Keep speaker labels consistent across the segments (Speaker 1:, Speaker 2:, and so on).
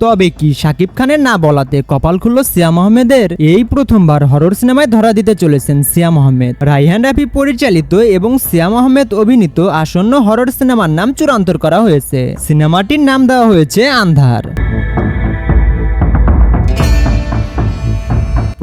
Speaker 1: তবে কি শাকিব খানের না বলাতে কপাল খুলল সিয়াম আহমেদের? এই প্রথমবার হরর সিনেমায় ধরা দিতে চলেছেন সিয়াম আহমেদ। রাইহান রাফি পরিচালিত এবং সিয়াম আহমেদ অভিনীত আসন্ন হরর সিনেমার নাম চূড়ান্ত করা হয়েছে। সিনেমাটির নাম দেওয়া হয়েছে আন্ধার।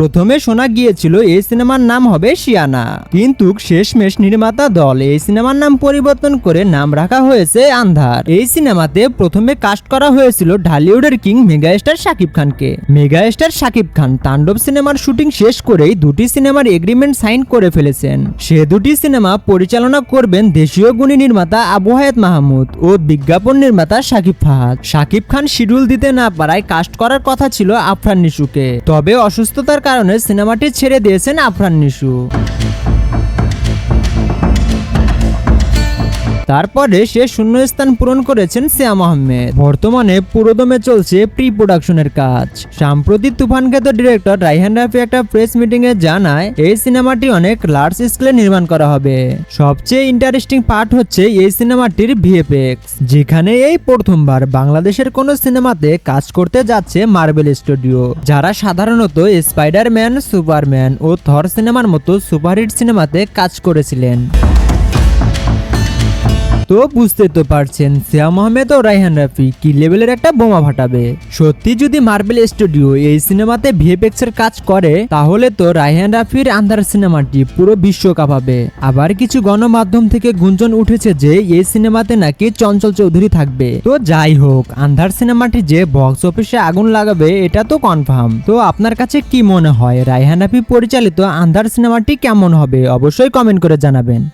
Speaker 1: প্রথমে শোনা গিয়েছিল, এই সিনেমার নাম হবে শিয়ানা। কিন্তু শেষমেশ নির্মাতা দল এই সিনেমার নাম পরিবর্তন করে নাম রাখা হয়েছে আন্ধার। এই সিনেমাতে প্রথমে কাস্ট করা হয়েছিল ঢালিউডের কিং মেগাস্টার শাকিব খানকে। মেগাস্টার শাকিব খান তাণ্ডব সিনেমার শুটিং শেষ করেই দুটি সিনেমার এগ্রিমেন্ট সাইন করে ফেলেছেন। সে দুটি সিনেমা পরিচালনা করবেন দেশীয় গুণী নির্মাতা আবু হায়াত মাহমুদ ও বিজ্ঞাপন নির্মাতা শাকিব ফাহাদ। শাকিব খান শিডিউল দিতে না পারায় কাস্ট করার কথা ছিল আফরান নিশুকে। তবে অসুস্থতার কারণে সিনেমাটি ছেড়ে দিয়েছেন আফরান নিশু। তারপরে সে শূন্যস্থান পূরণ করেছেন শ্যাম আহমেদ। বর্তমানে পুরোদমে চলছে প্রি প্রোডাকশনের কাজ। সাম্প্রতিক তুফানখ্যাত ডিরেক্টর রাইহান রাফি একটা প্রেস মিটিং এ জানায়, এই সিনেমাটি অনেক লার্জ স্কেলে নির্মাণ করা হবে। সবচেয়ে ইন্টারেস্টিং পার্ট হচ্ছে এই সিনেমাটির ভিএফএক্স যেখানে এই প্রথমবার বাংলাদেশের কোনো সিনেমাতে কাজ করতে যাচ্ছে মার্বেল স্টুডিও যারা সাধারণত স্পাইডারম্যান সুপারম্যান ও থর সিনেমার মতো সুপারহিট সিনেমাতে কাজ করেছিলেন। তো বুঝতে তো পারছেন শ্যাম আহমেদ ও রাইহান রাফি কি লেভেলের একটা বোমা ফাটাবে? সত্যি যদি মার্বেল স্টুডিও এই সিনেমাতে ভিএফএক্স এর কাজ করে, তাহলে তো রাইহান রাফির আন্ধার সিনেমাটি পুরো বিশ্ব কাঁপাবে আবার কিছু গণমাধ্যম থেকে গুঞ্জন উঠেছে যে এই সিনেমাতে নাকি চঞ্চল চৌধুরী থাকবে। তো যাই হোক, আন্ধার সিনেমাটি যে বক্স অফিসে আগুন লাগাবে, এটা তো কনফার্ম তো আপনার কাছে কি মনে হয় রাইহান রাফি পরিচালিত আন্ধার সিনেমাটি কেমন হবে? অবশ্যই কমেন্ট করে জানাবেন।